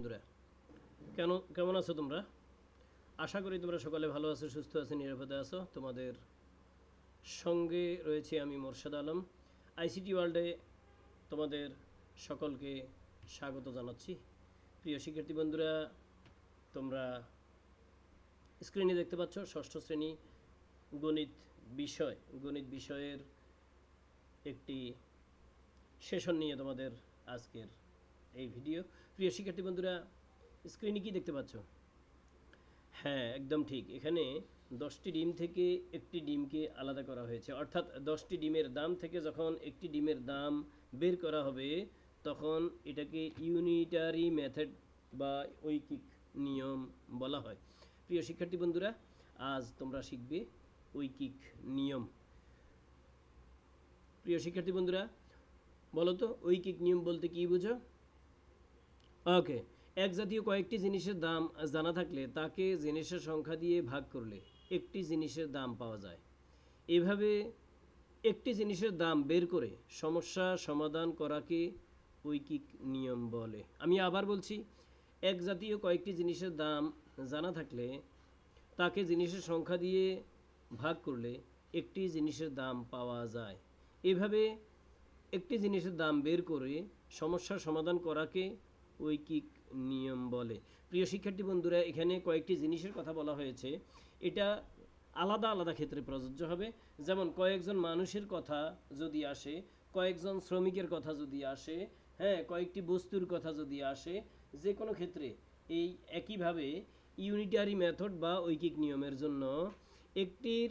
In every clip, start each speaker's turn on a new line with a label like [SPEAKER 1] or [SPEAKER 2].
[SPEAKER 1] বন্ধুরা কেন কেমন আছো তোমরা আশা করি তোমরা সকালে ভালো আছো সুস্থ আছো নিরাপদে আছো তোমাদের সঙ্গে রয়েছে আমি মোর্শেদ আলম আইসিটি ওয়ার্ল্ডে তোমাদের সকলকে স্বাগত জানাচ্ছি প্রিয় শিক্ষার্থী বন্ধুরা তোমরা স্ক্রিনে দেখতে পাচ্ছ ষষ্ঠ শ্রেণী গণিত বিষয় গণিত বিষয়ের একটি সেশন নিয়ে তোমাদের আজকের এই ভিডিও প্রিয় শিক্ষার্থী বন্ধুরা স্ক্রিনে কি দেখতে পাচ্ছ হ্যাঁ একদম ঠিক এখানে দশটি ডিম থেকে একটি ডিমকে আলাদা করা হয়েছে অর্থাৎ দশটি ডিমের দাম থেকে যখন একটি ডিমের দাম বের করা হবে তখন এটাকে ইউনিটারি মেথড বা ঐকিক নিয়ম বলা হয় প্রিয় শিক্ষার্থী বন্ধুরা আজ তোমরা শিখবে ঐকিক নিয়ম প্রিয় শিক্ষার্থী বন্ধুরা বলো তো ঐকিক নিয়ম বলতে কী বুঝো ওকে এক জাতীয় কয়েকটি জিনিসের দাম জানা থাকলে তাকে জিনিসের সংখ্যা দিয়ে ভাগ করলে একটি জিনিসের দাম পাওয়া যায় এভাবে একটি জিনিসের দাম বের করে সমস্যা সমাধান করাকে ঐকিক নিয়ম বলে আমি আবার বলছি এক জাতীয় কয়েকটি জিনিসের দাম জানা থাকলে তাকে জিনিসের সংখ্যা দিয়ে ভাগ করলে একটি জিনিসের দাম পাওয়া যায় এভাবে একটি জিনিসের দাম বের করে সমস্যার সমাধান করাকে ঐকিক নিয়ম বলে প্রিয় শিক্ষার্থী বন্ধুরা এখানে কয়েকটি জিনিসের কথা বলা হয়েছে এটা আলাদা আলাদা ক্ষেত্রে প্রযোজ্য হবে যেমন কয়েকজন মানুষের কথা যদি আসে কয়েকজন শ্রমিকের কথা যদি আসে হ্যাঁ কয়েকটি বস্তুর কথা যদি আসে যে কোনো ক্ষেত্রে এই একইভাবে ইউনিটারি মেথড বা ঐকিক নিয়মের জন্য একটির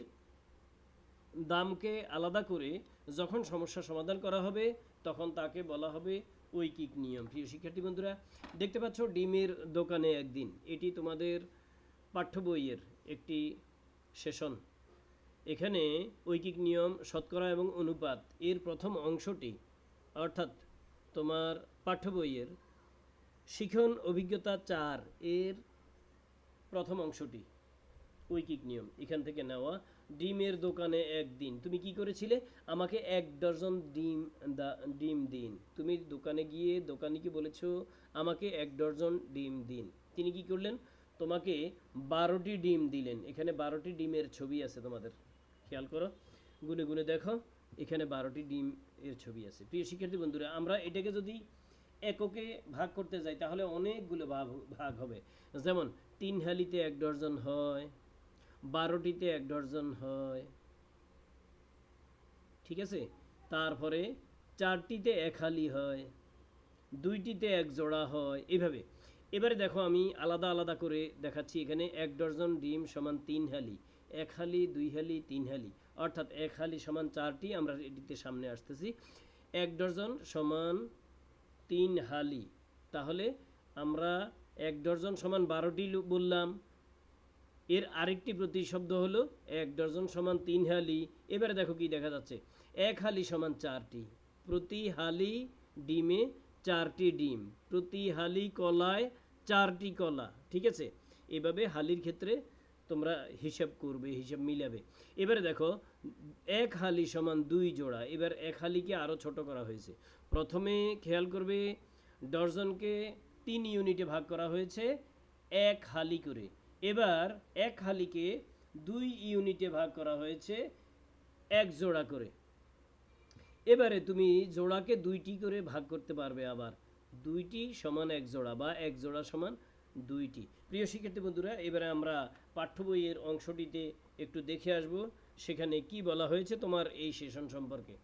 [SPEAKER 1] দামকে আলাদা করে যখন সমস্যা সমাধান করা হবে তখন তাকে বলা হবে ঐকিক নিয়ম প্রিয় শিক্ষার্থী বন্ধুরা দেখতে পাচ্ছ ডিমের দোকানে একদিন এটি তোমাদের পাঠ্য বইয়ের একটি সেশন এখানে ঐকিক নিয়ম শতকরা এবং অনুপাত এর প্রথম অংশটি অর্থাৎ তোমার পাঠ্য বইয়ের শিখন অভিজ্ঞতা চার এর প্রথম অংশটি ঐকিক নিয়ম এখান থেকে নেওয়া ডিমের দোকানে একদিন তুমি কি করেছিলে আমাকে এক ডজন ডিম ডিম দিন তুমি দোকানে গিয়ে দোকানে কি বলেছ আমাকে এক ডজন ডিম দিন তিনি কি করলেন তোমাকে বারোটি ডিম দিলেন এখানে বারোটি ডিমের ছবি আছে তোমাদের খেয়াল করো গুনে গুনে দেখো এখানে বারোটি ডিম এর ছবি আছে প্রিয় শিক্ষার্থী বন্ধুরা আমরা এটাকে যদি এককে ভাগ করতে যাই তাহলে অনেকগুলো ভাগ হবে যেমন তিন হালিতে এক ডজন হয় বারোটিতে এক ডর্জন হয় ঠিক আছে তারপরে চারটিতে এক হালি হয় দুইটিতে এক জোড়া হয় এভাবে এবারে দেখো আমি আলাদা আলাদা করে দেখাচ্ছি এখানে এক ডর্জন ডিম সমান তিন হালি এক হালি দুই হালি তিন হালি অর্থাৎ এক হালি সমান চারটি আমরা এটিতে সামনে আসতেছি এক ডর্জন সমান তিন হালি তাহলে আমরা এক ডর্জন সমান বারোটি বললাম এর আরেকটি প্রতিশব্দ হলো এক ডজন সমান তিন হালি এবারে দেখো কি দেখা যাচ্ছে এক হালি সমান চারটি প্রতি হালি ডিমে চারটি ডিম প্রতি হালি কলায় চারটি কলা ঠিক আছে এভাবে হালির ক্ষেত্রে তোমরা হিসাব করবে হিসাব মিলাবে এবারে দেখো এক হালি সমান দুই জোড়া এবার এক হালিকে আরও ছোট করা হয়েছে প্রথমে খেয়াল করবে ডজনকে তিন ইউনিটে ভাগ করা হয়েছে এক হালি করে এবার এক হালিকে দুই ইউনিটে ভাগ করা হয়েছে এক জোড়া করে এবারে তুমি জোড়াকে দুইটি করে ভাগ করতে পারবে আবার দুইটি সমান এক জোড়া বা এক জোড়া সমান দুইটি প্রিয় শিক্ষার্থী বন্ধুরা এবারে আমরা পাঠ্য বইয়ের অংশটিতে একটু দেখে আসব সেখানে কি বলা হয়েছে তোমার এই সেশন সম্পর্কে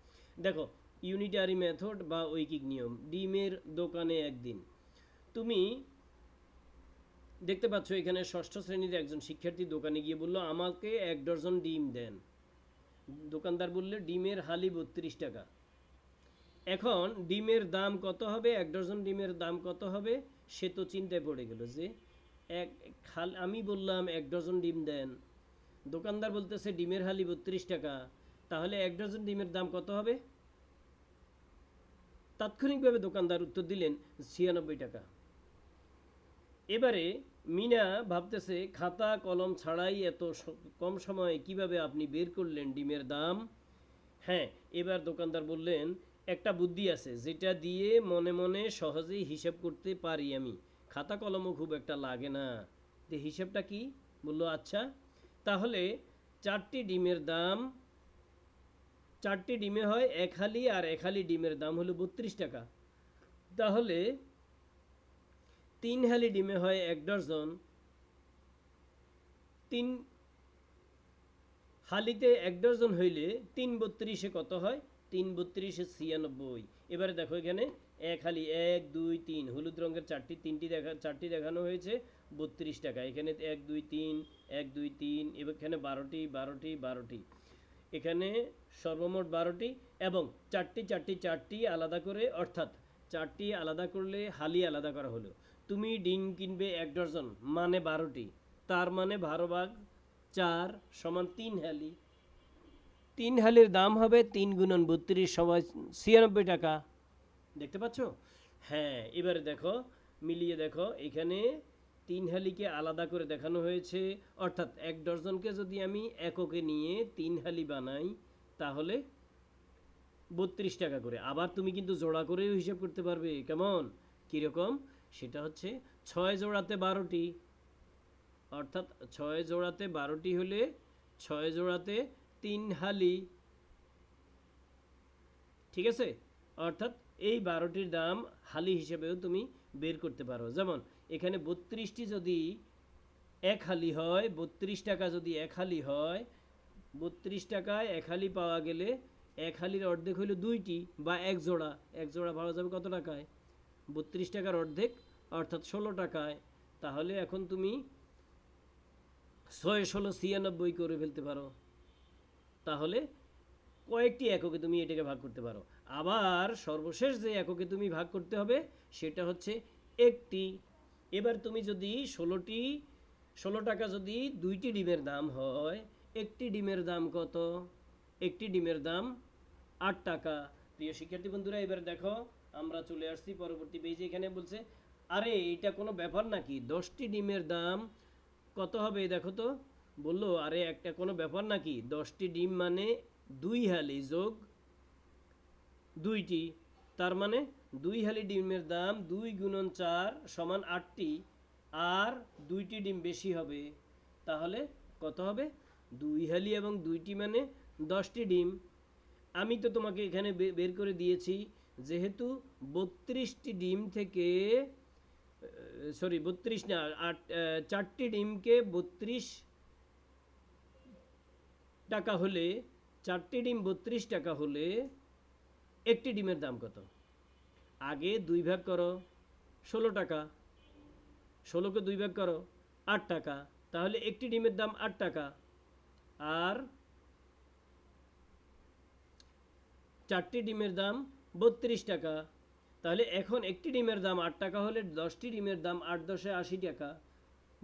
[SPEAKER 1] দেখো ইউনিটারি মেথড বা ঐকিক নিয়ম ডিমের দোকানে একদিন তুমি দেখতে পাচ্ছ এখানে ষষ্ঠ শ্রেণীর একজন শিক্ষার্থী দোকানে গিয়ে বলল আমাকে এক ডজন ডিম দেন দোকানদার বললে ডিমের হালি বত্রিশ টাকা এখন ডিমের দাম কত হবে এক ডজন ডিমের দাম কত হবে সে তো চিন্তায় পড়ে গেল যে এক খাল আমি বললাম এক ডজন ডিম দেন দোকানদার বলতেছে ডিমের হালি বত্রিশ টাকা তাহলে এক ডজন ডিমের দাম কত হবে তাৎক্ষণিকভাবে দোকানদার উত্তর দিলেন ছিয়ানব্বই টাকা এবারে মিনা ভাবতেছে খাতা কলম ছাড়াই এত কম সময়ে কিভাবে আপনি বের করলেন ডিমের দাম হ্যাঁ এবার দোকানদার বললেন একটা বুদ্ধি আছে যেটা দিয়ে মনে মনে সহজেই হিসাব করতে পারি আমি খাতা কলমও খুব একটা লাগে না যে হিসেবটা কি বলল আচ্ছা তাহলে চারটি ডিমের দাম চারটি ডিমে হয় এক হালি আর এক হালি ডিমের দাম হলো বত্রিশ টাকা তাহলে তিন হালি ডিমে হয় এক ডজন তিন হালিতে এক ডজন হইলে তিন বত্রিশে কত হয় তিন বত্রিশে ছিয়ানব্বই এবারে দেখো এখানে এক হালি এক দুই তিন হলুদ রঙের চারটি তিনটি দেখা চারটি দেখানো হয়েছে বত্রিশ টাকা এখানে এক দুই তিন এক দুই তিন এখানে বারোটি বারোটি বারোটি এখানে সর্বমোট বারোটি এবং চারটি চারটি চারটি আলাদা করে অর্থাৎ চারটি আলাদা করলে হালি আলাদা করা হলো তুমি ডিম কিনবে এক ডজন মানে বারোটি তার মানে বারো ভাগ চার সমান তিন হ্যালি তিন হালির দাম হবে তিন গুণন বত্রিশ সমান ছিয়ানব্বই টাকা দেখতে পাচ্ছ হ্যাঁ এবারে দেখো মিলিয়ে দেখো এখানে তিন হালিকে আলাদা করে দেখানো হয়েছে অর্থাৎ এক ডজনকে যদি আমি এককে নিয়ে তিন হালি বানাই তাহলে বত্রিশ টাকা করে আবার তুমি কিন্তু জোড়া করেও হিসাব করতে পারবে কেমন কীরকম সেটা হচ্ছে ছয় জোড়াতে বারোটি অর্থাৎ ছয় জোড়াতে বারোটি হলে ছয় জোড়াতে তিন হালি ঠিক আছে অর্থাৎ এই বারোটির দাম হালি হিসেবেও তুমি বের করতে পারো যেমন এখানে বত্রিশটি যদি এক হালি হয় বত্রিশ টাকা যদি এক হালি হয় বত্রিশ টাকায় এক হালি পাওয়া গেলে এক হালির অর্ধেক হইল দুইটি বা এক জোড়া এক জোড়া পাওয়া যাবে কত টাকায় বত্রিশ টাকার অর্ধেক অর্থাৎ ষোলো টাকায় তাহলে এখন তুমি ছয় ষোলো ছিয়ানব্বই করে ফেলতে পারো তাহলে কয়েকটি এককে তুমি এটাকে ভাগ করতে পারো আবার সর্বশেষ যে এককে তুমি ভাগ করতে হবে সেটা হচ্ছে একটি এবার তুমি যদি ষোলোটি ষোলো টাকা যদি দুইটি ডিমের দাম হয় একটি ডিমের দাম কত একটি ডিমের দাম আট টাকা প্রিয় শিক্ষার্থী বন্ধুরা এবার দেখো আমরা চলে আসছি পরবর্তী পেয়েছি এখানে বলছে আরে এটা কোনো ব্যাপার নাকি দশটি ডিমের দাম কত হবে দেখো তো বললো আরে একটা কোনো ব্যাপার নাকি দশটি ডিম মানে দুই হালি যোগ দুইটি তার মানে দুই হালি ডিমের দাম দুই গুণন চার সমান আটটি আর দুইটি ডিম বেশি হবে তাহলে কত হবে দুই হালি এবং দুইটি মানে দশটি ডিম আমি তো তোমাকে এখানে বের করে দিয়েছি যেহেতু বত্রিশটি ডিম থেকে সরি বত্রিশ না আট চারটি ডিমকে বত্রিশ টাকা হলে চারটি ডিম বত্রিশ টাকা হলে একটি ডিমের দাম কত আগে দুই ভাগ করো ষোলো টাকা ষোলোকে দুই ভাগ করো আট টাকা তাহলে একটি ডিমের দাম আট টাকা আর চারটি ডিমের দাম বত্রিশ টাকা তাহলে এখন একটি ডিমের দাম আট টাকা হলে দশটি ডিমের দাম আট দশে আশি টাকা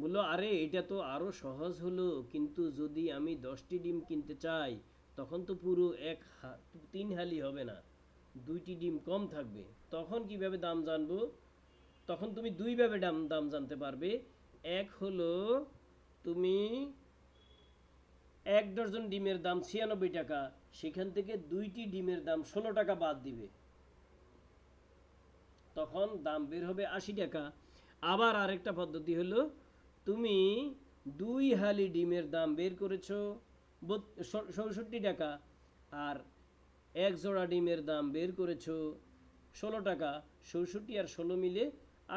[SPEAKER 1] বললো আরে এটা তো আরও সহজ হলো কিন্তু যদি আমি দশটি ডিম কিনতে চাই তখন তো পুরো এক তিন হালি হবে না দুইটি ডিম কম থাকবে তখন কিভাবে দাম জানবো তখন তুমি দুইভাবে দাম দাম জানতে পারবে এক হলো তুমি এক ডজন ডিমের দাম ছিয়ানব্বই টাকা সেখান থেকে দুইটি ডিমের দাম ষোলো টাকা বাদ দিবে তখন দাম বের হবে আশি টাকা আবার আরেকটা পদ্ধতি হলো তুমি দুই হালি ডিমের দাম বের করেছ চৌষট্টি টাকা আর এক জোড়া ডিমের দাম বের করেছো ষোলো টাকা চৌষট্টি আর ষোলো মিলে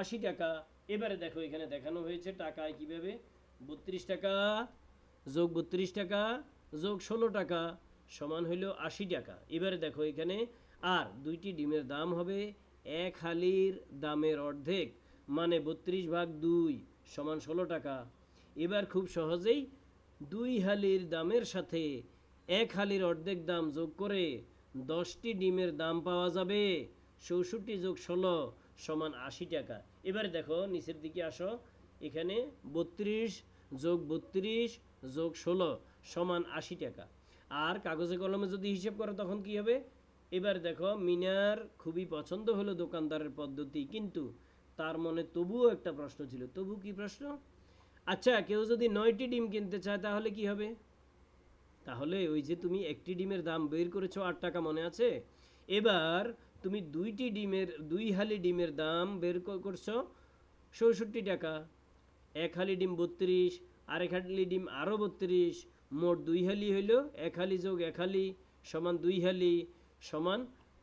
[SPEAKER 1] আশি টাকা এবারে দেখো এখানে দেখানো হয়েছে টাকায় কিভাবে বত্রিশ টাকা যোগ বত্রিশ টাকা যোগ ষোলো টাকা সমান হইল আশি টাকা এবারে দেখো এখানে আর দুইটি ডিমের দাম হবে এক হালির দামের অর্ধেক মানে বত্রিশ ভাগ দুই সমান ষোলো টাকা এবার খুব সহজেই দুই হালির দামের সাথে এক হালির অর্ধেক দাম যোগ করে দশটি ডিমের দাম পাওয়া যাবে চৌষট্টি যোগ ষোলো সমান আশি টাকা এবারে দেখো নিচের দিকে আসো এখানে বত্রিশ যোগ বত্রিশ যোগ ষোলো সমান আশি টাকা আর কাগজে কলমে যদি হিসেব করো তখন কি হবে এবার দেখো মিনার খুবই পছন্দ হলো দোকানদারের পদ্ধতি কিন্তু তার মনে তবুও একটা প্রশ্ন ছিল তবু কি প্রশ্ন আচ্ছা কেউ যদি নয়টি ডিম কিনতে চায় তাহলে কি হবে তাহলে ওই যে তুমি একটি ডিমের দাম বের করেছো আট টাকা মনে আছে এবার তুমি দুইটি ডিমের দুই হালি ডিমের দাম বের করছো চৌষট্টি টাকা এক হালি ডিম বত্রিশ আরেক হালি ডিম আরও বত্রিশ মোট দুই হালি হইল এক হালি যোগ এক হালি সমান দুই হালি সমান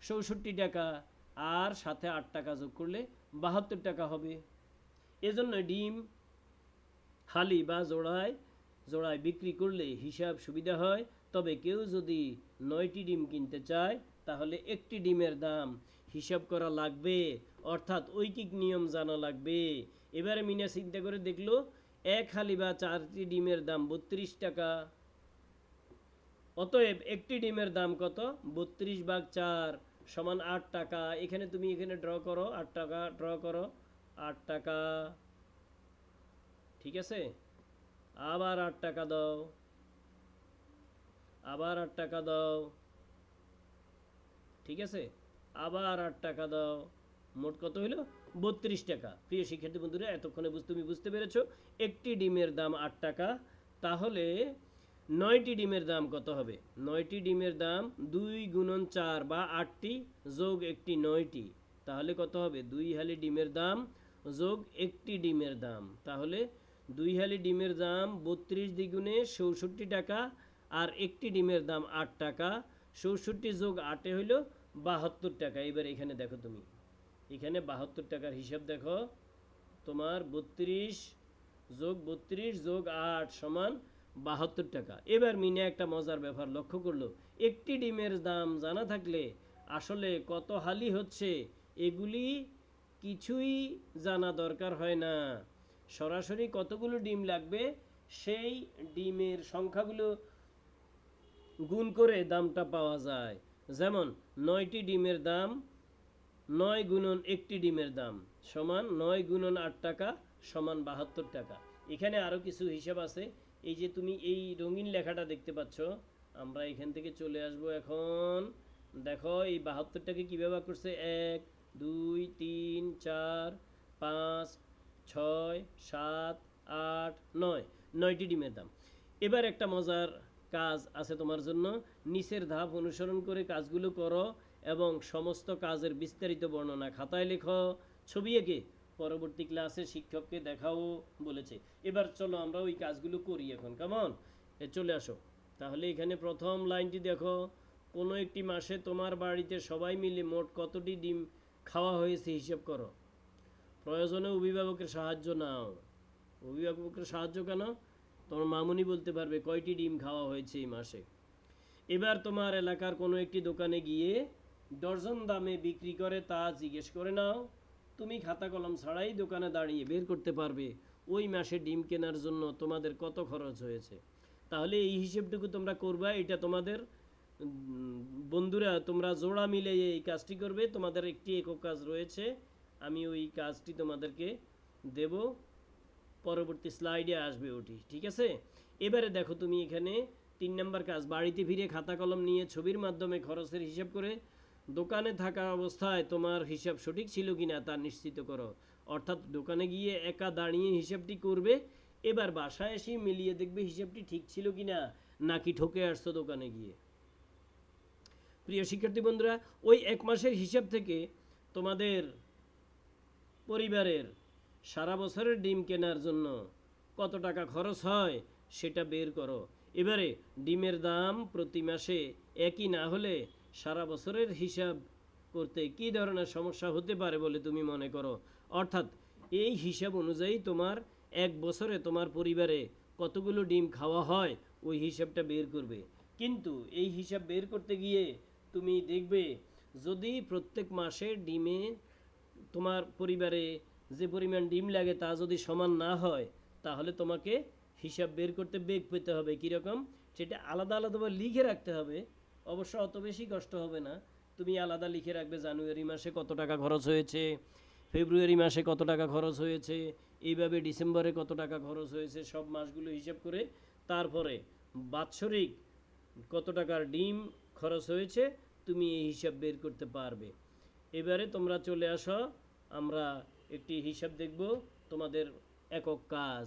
[SPEAKER 1] চৌষট্টি টাকা আর সাথে আট টাকা যোগ করলে বাহাত্তর টাকা হবে এজন্য ডিম হালি বা জোড়ায় জোড়ায় বিক্রি করলে হিসাব সুবিধা হয় তবে কেউ যদি নয়টি ডিম কিনতে চায় তাহলে একটি ডিমের দাম হিসাব করা লাগবে অর্থাৎ ঐকিক নিয়ম জানা লাগবে এবারে মিনা চিন্তা করে দেখলো এক হালি বা চারটি ডিমের দাম বত্রিশ টাকা অতএব একটি ডিমের দাম কত বত্রিশ ভাগ চার সমান আট টাকা এখানে তুমি এখানে ড্র করো আট টাকা ড্র করো আট টাকা ঠিক আছে আবার আট টাকা দাও আবার আট টাকা দাও ঠিক আছে আবার আট টাকা দাও মোট কত হইল বত্রিশ টাকা প্রিয় শিক্ষার্থী বন্ধুরা এতক্ষণে তুমি বুঝতে পেরেছ একটি ডিমের দাম আট টাকা তাহলে নয়টি ডিমের দাম কত হবে নয়টি ডিমের দাম দুই গুণন চার বা আটটি যোগ একটি নয়টি তাহলে কত হবে দুই হালি ডিমের দাম যোগ একটি ডিমের দাম তাহলে দুই হালি ডিমের দাম বত্রিশ দ্বিগুণে চৌষট্টি টাকা আর একটি ডিমের দাম আট টাকা চৌষট্টি যোগ আটে হইল বাহাত্তর টাকা এবার এখানে দেখো তুমি এখানে বাহাত্তর টাকার হিসাব দেখো তোমার বত্রিশ যোগ বত্রিশ যোগ আট সমান বাহাত্তর টাকা এবার মিনা একটা মজার ব্যাপার লক্ষ্য করলো একটি ডিমের দাম জানা থাকলে আসলে কত হালি হচ্ছে এগুলি কিছুই জানা দরকার হয় না সরাসরি কতগুলো ডিম লাগবে সেই ডিমের সংখ্যাগুলো গুণ করে দামটা পাওয়া যায় যেমন নয়টি ডিমের দাম নয় গুণন একটি ডিমের দাম সমান নয় গুণন আট টাকা সমান বাহাত্তর টাকা এখানে আরও কিছু হিসাব আছে এই যে তুমি এই রঙিন লেখাটা দেখতে পাচ্ছ আমরা এখান থেকে চলে আসব এখন দেখো এই বাহাত্তরটাকে কী ব্যবহার করছে এক দুই তিন চার পাঁচ ছয় সাত আট নয় নয়টি ডিমের দাম এবার একটা মজার কাজ আছে তোমার জন্য নিচের ধাপ অনুসরণ করে কাজগুলো করো এবং সমস্ত কাজের বিস্তারিত বর্ণনা খাতায় লেখো ছবি এঁকে পরবর্তী ক্লাসে শিক্ষককে দেখাও বলেছে এবার চলো আমরা ওই কাজগুলো করি এখন কেমন এ চলে আসো তাহলে এখানে প্রথম লাইনটি দেখো কোনো একটি মাসে তোমার বাড়িতে সবাই মিলে মোট কতটি ডিম খাওয়া হয়েছে হিসেব করো প্রয়োজনে অভিভাবকের সাহায্য নাও অভিভাবকের সাহায্য কেন তোমার মামুনি বলতে পারবে কয়টি ডিম খাওয়া হয়েছে এই মাসে এবার তোমার এলাকার কোনো একটি দোকানে গিয়ে ডজন দামে বিক্রি করে তা জিজ্ঞেস করে নাও তুমি খাতা কলম ছাড়াই দোকানে দাঁড়িয়ে বের করতে পারবে ওই মাসে ডিম কেনার জন্য তোমাদের কত খরচ হয়েছে তাহলে এই হিসেবটুকু তোমরা করবা এটা তোমাদের বন্ধুরা তোমরা জোড়া মিলে এই কাজটি করবে তোমাদের একটি একক কাজ রয়েছে আমি ওই কাজটি তোমাদেরকে দেব পরবর্তী স্লাইডে আসবে ওটি ঠিক আছে এবারে দেখো তুমি এখানে তিন নম্বর কাজ বাড়িতে ফিরে খাতা কলম নিয়ে ছবির মাধ্যমে খরচের হিসেব করে দোকানে থাকা অবস্থায় তোমার হিসাব সঠিক ছিল কি না তা নিশ্চিত করো অর্থাৎ দোকানে গিয়ে একা দাঁড়িয়ে হিসাবটি করবে এবার বাসায় এসে মিলিয়ে দেখবে হিসাবটি ঠিক ছিল কি না নাকি ঠকে আসছো দোকানে গিয়ে প্রিয় শিক্ষার্থী বন্ধুরা ওই এক মাসের হিসাব থেকে তোমাদের পরিবারের সারা বছরের ডিম কেনার জন্য কত টাকা খরচ হয় সেটা বের করো এবারে ডিমের দাম প্রতি মাসে একই না হলে সারা বছরের হিসাব করতে কি ধরনের সমস্যা হতে পারে বলে তুমি মনে করো অর্থাৎ এই হিসাব অনুযায়ী তোমার এক বছরে তোমার পরিবারে কতগুলো ডিম খাওয়া হয় ওই হিসাবটা বের করবে কিন্তু এই হিসাব বের করতে গিয়ে তুমি দেখবে যদি প্রত্যেক মাসে ডিমে তোমার পরিবারে যে পরিমাণ ডিম লাগে তা যদি সমান না হয় তাহলে তোমাকে হিসাব বের করতে বেগ পেতে হবে কীরকম সেটা আলাদা আলাদাভাবে লিখে রাখতে হবে অবশ্য অত বেশি কষ্ট হবে না তুমি আলাদা লিখে রাখবে জানুয়ারি মাসে কত টাকা খরচ হয়েছে ফেব্রুয়ারি মাসে কত টাকা খরচ হয়েছে এইভাবে ডিসেম্বরে কত টাকা খরচ হয়েছে সব মাসগুলো হিসাব করে তারপরে বাৎসরিক কত টাকার ডিম খরচ হয়েছে তুমি এই হিসাব বের করতে পারবে এবারে তোমরা চলে আসো আমরা একটি হিসাব দেখব তোমাদের একক কাজ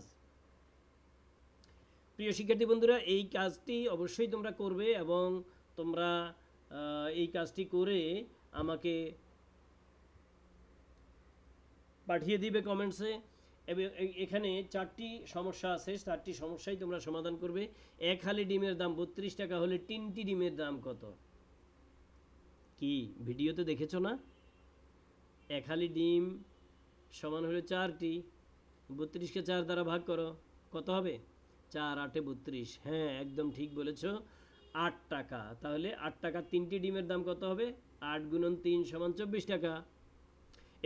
[SPEAKER 1] প্রিয় শিক্ষার্থী বন্ধুরা এই কাজটি অবশ্যই তোমরা করবে এবং তোমরা এই কাজটি করে আমাকে পাঠিয়ে দিবে কমেন্টসে এবং এখানে চারটি সমস্যা আছে চারটি সমস্যাই তোমরা সমাধান করবে এক হালি ডিমের দাম বত্রিশ টাকা হলে তিনটি ডিমের দাম কত কি ভিডিওতে দেখেছো না এক হালি ডিম সমান হলে চারটি বত্রিশকে চার দ্বারা ভাগ করো কত হবে চার আটে বত্রিশ হ্যাঁ একদম ঠিক বলেছো আট টাকা তাহলে আট টাকা তিনটি ডিমের দাম কত হবে আট গুণন তিন সমান চব্বিশ টাকা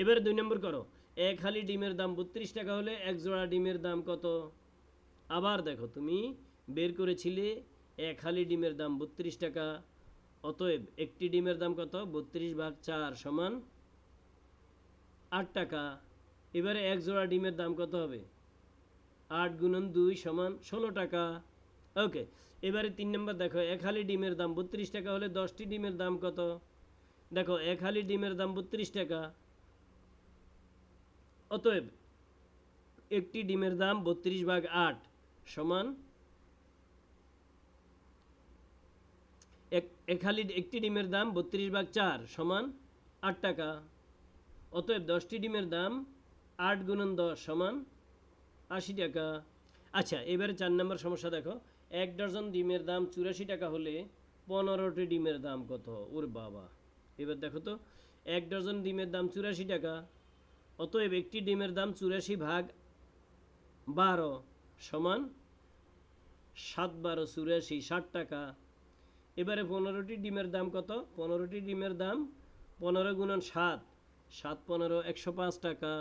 [SPEAKER 1] এবারে দুই নম্বর করো এক হালি ডিমের দাম বত্রিশ টাকা হলে এক জোড়া ডিমের দাম কত আবার দেখো তুমি বের করেছিলে এক হালি ডিমের দাম বত্রিশ টাকা অতএব একটি ডিমের দাম কত বত্রিশ ভাগ চার সমান আট টাকা এবারে এক জোড়া ডিমের দাম কত হবে আট গুণন দুই সমান ষোলো টাকা ওকে এবারে তিন নম্বর দেখো এক হালি ডিমের দাম বত্রিশ টাকা হলে দশটি ডিমের দাম কত দেখো এক হালি ডিমের দাম বত্রিশ টাকা অতএব একটি ডিমের দাম বত্রিশ ভাগ আট সমান এক হালি একটি ডিমের দাম বত্রিশ ভাগ চার সমান আট টাকা অতএব দশটি ডিমের দাম আট গুণন দশ সমান আশি টাকা আচ্ছা এবারে চার নম্বর সমস্যা দেখো এক ডজন ডিমের দাম চুরাশি টাকা হলে পনেরোটি ডিমের দাম কত ওর বাবা এবার দেখো তো এক ডজন ডিমের দাম চুরাশি টাকা অতএব একটি ডিমের দাম চুরাশি ভাগ বারো সমান সাত বারো চুরাশি ষাট টাকা এবারে পনেরোটি ডিমের দাম কত পনেরোটি ডিমের দাম পনেরো গুণন সাত সাত পনেরো একশো পাঁচ টাকা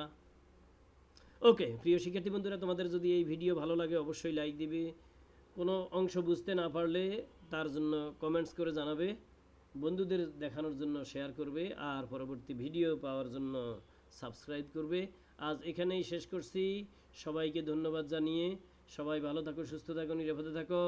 [SPEAKER 1] ওকে প্রিয় শিক্ষার্থী বন্ধুরা তোমাদের যদি এই ভিডিও ভালো লাগে অবশ্যই লাইক দিবে কোনো অংশ বুঝতে না পারলে তার জন্য কমেন্টস করে জানাবে বন্ধুদের দেখানোর জন্য শেয়ার করবে আর পরবর্তী ভিডিও পাওয়ার জন্য সাবস্ক্রাইব করবে আজ এখানেই শেষ করছি সবাইকে ধন্যবাদ জানিয়ে সবাই ভালো থাকো সুস্থ থাকো নিরাপদে থাকো